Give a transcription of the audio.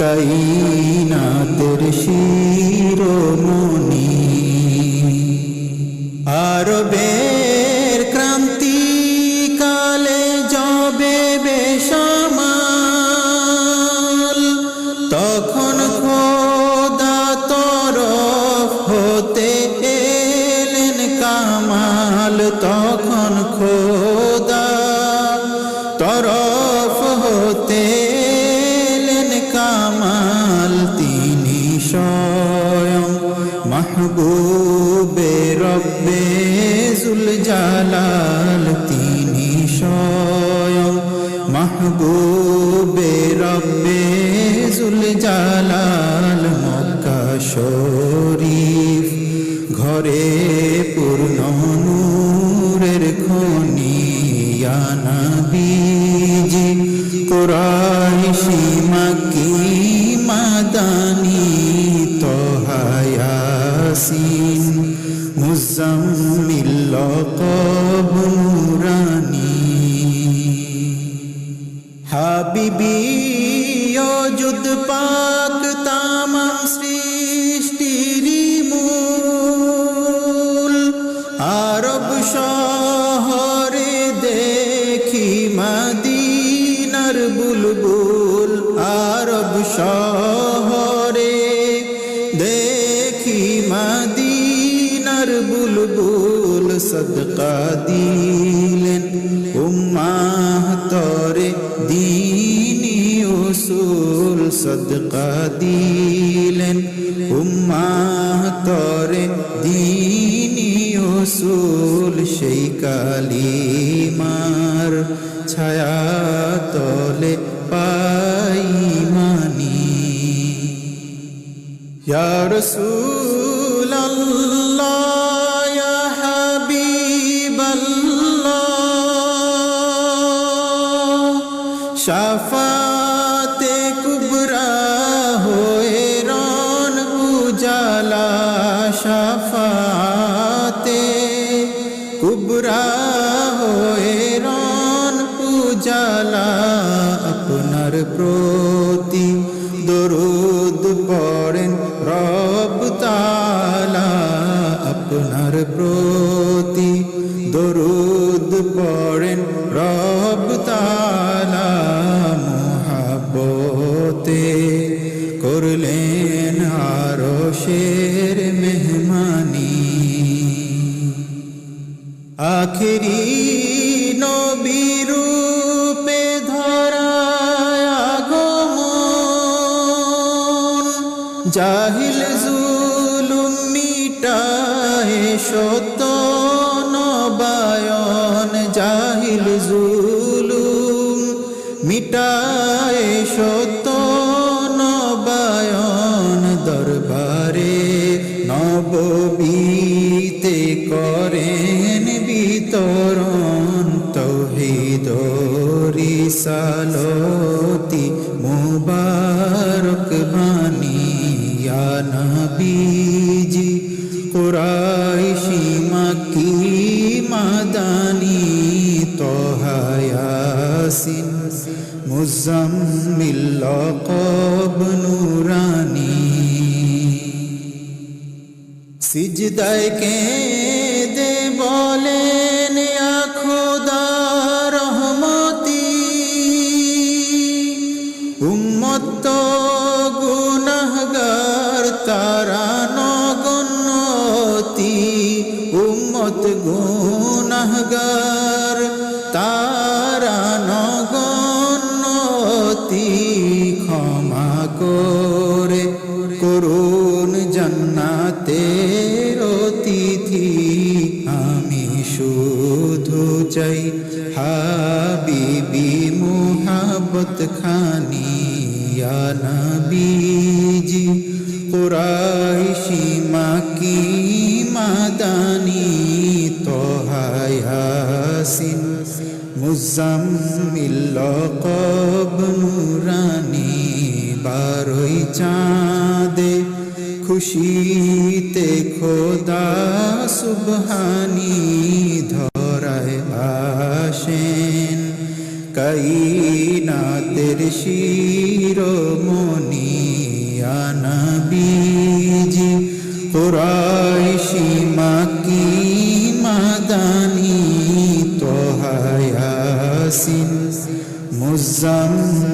কাইনাতের শিরোমণি। আরবের ক্রান্তি কালে যবে বেশামাল তখন খোদা তরফ হতে এলেন কামাল তখন মাহবুবে রব্বে জুল জালাল তিনি স্বয়ং মাহবুবে রব্বে জুল জালাল মক্কা শরীফ, ঘরে পূর্ণ নূরের খনি মুজাম্মিল লকব নুরানি। হাবিবি অযুদ পাক তামাম সৃষ্টিরি মূল। আরব শহরে দেখি মদিনার বুলবুল। আরব শহরে সদকা দিলেন। উম্মাহ তরে দিনী উসুল সদকা দিলেন। উম্মাহ তরে দিনী উসুল সেই কালিমার ছায়া তলে পাই মানি। ইয়া রসুল আল্লাহ শাফাতে কুবরা হয়ে রন উজালা শাফাতে কুবরা হয়ে রন উজালা আপনার প্রতি দরুদ পড়েন রব করলেন আরও শের মেহমানি। আখেরি নবীরূপে ধরায় জাহিল জুলুম মিটায় সত্য নবায়ন, জাহিল জুলুম মিটায় নববীতে করেন বিতরণ, তৌহিদ রিসালতি মুবারক বাণী। ইয়া নবীজি, কুরাইশি মাকি মাদানি, তোহা ইয়াসিন, মুজাম্মিল লকব নুরানি। সিজদায় কেঁদে বলেন, ইয়া খোদা রহমতি, উম্মত গুনাহগার, তারা নগণ্যতি উম্মত গুনাহগার, তারা নগণ্যতি ক্ষমা করে। হাবিবি মোহাবত খানি নবীজি। কুরাইশি মাকি মাদানি তোহায়াসিন মুজাম্মিল লকব নুরানি, বারোই চাঁদে। খুশিতে খোদা সুবহানি আমাদের শিরমণি আনবীজি কুরাইশি মাকি মাদানি তোহায়াসিন মুজাম্ম